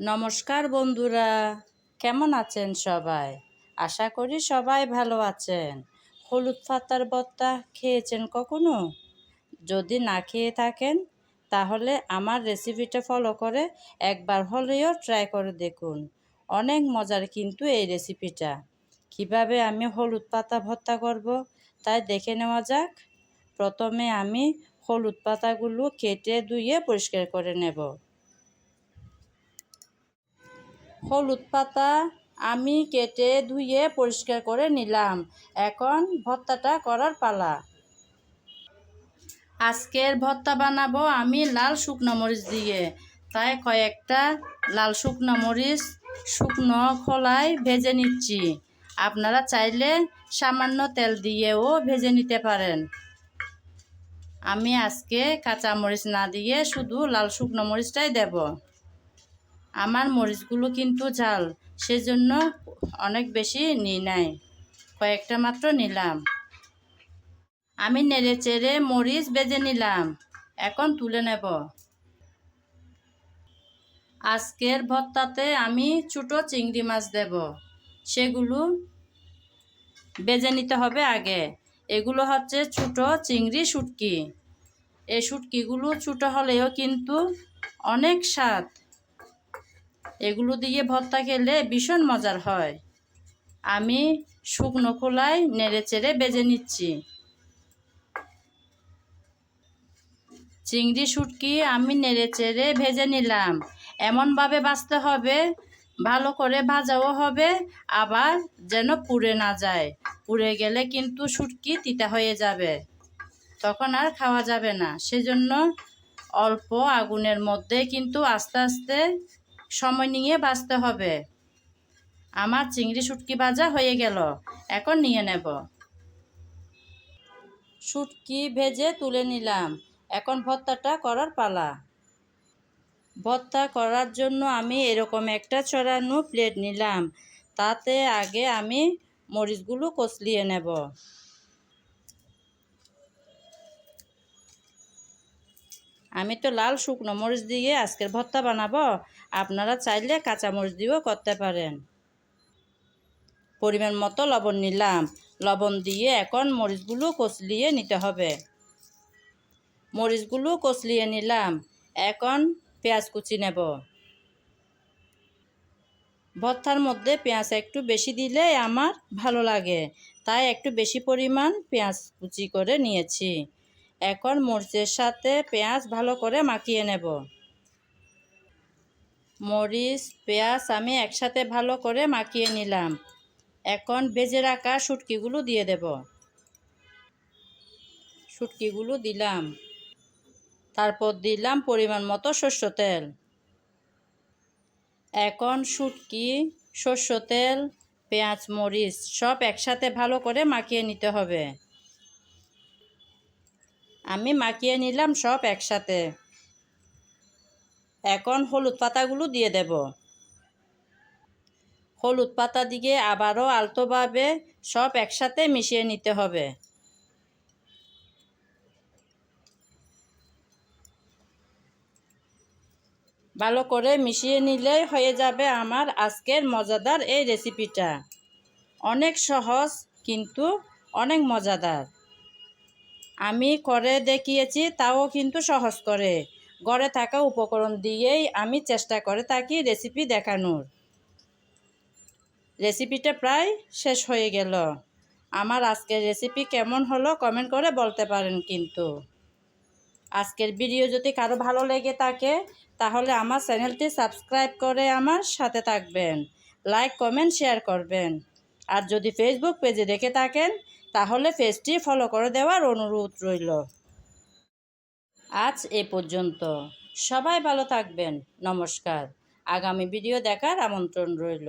নমস্কার বন্ধুরা, কেমন আছেন সবাই? আশা করি সবাই ভালো আছেন। হলুদ পাতার ভর্তা খেয়েছেন কখনো? যদি না খেয়ে থাকেন, তাহলে আমার রেসিপিটা ফলো করে একবার হলেও ট্রাই করে দেখুন। অনেক মজার কিন্তু এই রেসিপিটা। কীভাবে আমি হলুদ পাতা ভর্তা করব, তাই দেখে নেওয়া যাক। প্রথমে আমি হলুদ পাতাগুলো কেটে ধুয়ে পরিষ্কার করে নেব। হলুদ পাতা আমি কেটে ধুয়ে পরিষ্কার করে নিলাম। এখন ভর্তাটা করার পালা। আজকের ভর্তা বানাবো আমি লাল শুকনো মরিচ দিয়ে। তাই কয়েকটা লাল শুকনো মরিচ, শুকনো খোলায় ভেজে নিচ্ছি। আপনারা চাইলে সামান্য তেল দিয়েও ভেজে নিতে পারেন। আমি আজকে কাঁচা মরিচ না দিয়ে শুধু লাল শুকনো মরিচটাই দেব। আমার মরিচগুলো কিন্তু ঝাল, সেজন্য অনেক বেশি নিই নাই। কয়েকটা মাত্র নিলাম। আমি নেড়ে চেড়ে মরিচ বেজে নিলাম। এখন তুলে নেব। আজকের ভর্তাতে আমি ছোটো চিংড়ি মাছ দেব। সেগুলো বেজে নিতে হবে আগে। এগুলো হচ্ছে ছোটো চিংড়ি শুটকি। এই শুটকিগুলো ছোটো হলেও কিন্তু অনেক স্বাদ। এগুলো দিয়ে ভর্তা খেলে ভীষণ মজার হয়। আমি শুকনো খোলায় নেড়ে চেড়ে বেজে নিচ্ছি। চিংড়ি শুটকি আমি নেড়ে চেড়ে ভেজে নিলাম। এমনভাবে বাছতে হবে, ভালো করে ভাজাও হবে, আবার যেন পুড়ে না যায়। পুড়ে গেলে কিন্তু শুটকি তিতা হয়ে যাবে। তখন আর খাওয়া যাবে না। সেজন্য অল্প আগুনের মধ্যে কিন্তু আস্তে আস্তে সময় নিয়ে বাঁচতে হবে। আমার চিংড়ি শুটকি ভাজা হয়ে গেল, এখন নিয়ে নেব। শুটকি ভেজে তুলে নিলাম, এখন ভর্তাটা করার পালা। ভর্তা করার জন্য আমি এরকম একটা চড়ানো প্লেট নিলাম, তাতে আগে আমি মরিচগুলো কচলিয়ে নেব। আমি তো লাল শুকনো মরিচ দিয়ে আজকের ভর্তা বানাবো। আপনারা চাইলে কাঁচা মরিচ দিয়েও করতে পারেন। পরিমাণ মতো লবণ নিলাম। লবণ দিয়ে এখন মরিচগুলো কচলিয়ে নিতে হবে। মরিচগুলো কচলিয়ে নিলাম। এখন পেঁয়াজ কুচি নেব। ভর্তার মধ্যে পেঁয়াজ একটু বেশি দিলে আমার ভালো লাগে। তাই একটু বেশি পরিমাণ পেঁয়াজ কুচি করে নিয়েছি। এখন মরিচের সাথে পেঁয়াজ ভালো করে মাখিয়ে নেব। মরিচ, পেঁয়াজ আমি একসাথে ভালো করে মাখিয়ে নিলাম। এখন বেজে রাখা শুটকিগুলো দিয়ে দেব। শুটকিগুলো দিলাম। তারপর দিলাম পরিমাণ মতো শস্য তেল। এখন শুটকি শস্য তেল, পেঁয়াজ, মরিচ সব একসাথে ভালো করে মাখিয়ে নিতে হবে। আমি মাখিয়ে নিলাম সব একসাথে। এখন হলুদ পাতাগুলো দিয়ে দেব। হলুদ পাতা দিয়ে আবারও আলতোভাবে সব একসাথে মিশিয়ে নিতে হবে। ভালো করে মিশিয়ে নিলেই হয়ে যাবে আমার আজকের মজাদার এই রেসিপিটা। অনেক সহজ, কিন্তু অনেক মজাদার। আমি করে দেখিয়েছি, তাও কিন্তু সহজ করে। ঘরে থাকা উপকরণ দিয়েই আমি চেষ্টা করে থাকি রেসিপি দেখানোর। রেসিপিটা প্রায় শেষ হয়ে গেল। আমার আজকের রেসিপি কেমন হলো কমেন্ট করে বলতে পারেন কিন্তু। আজকের ভিডিও যদি কারও ভালো লেগে থাকে, তাহলে আমার চ্যানেলটি সাবস্ক্রাইব করে আমার সাথে থাকবেন। লাইক কমেন্ট শেয়ার করবেন। আর যদি ফেসবুক পেজে দেখে থাকেন তাহলে পেজটি ফলো করে দেওয়ার অনুরোধ রইল। আজ এ পর্যন্ত। সবাই ভালো থাকবেন। নমস্কার। আগামী ভিডিও দেখার আমন্ত্রণ রইল।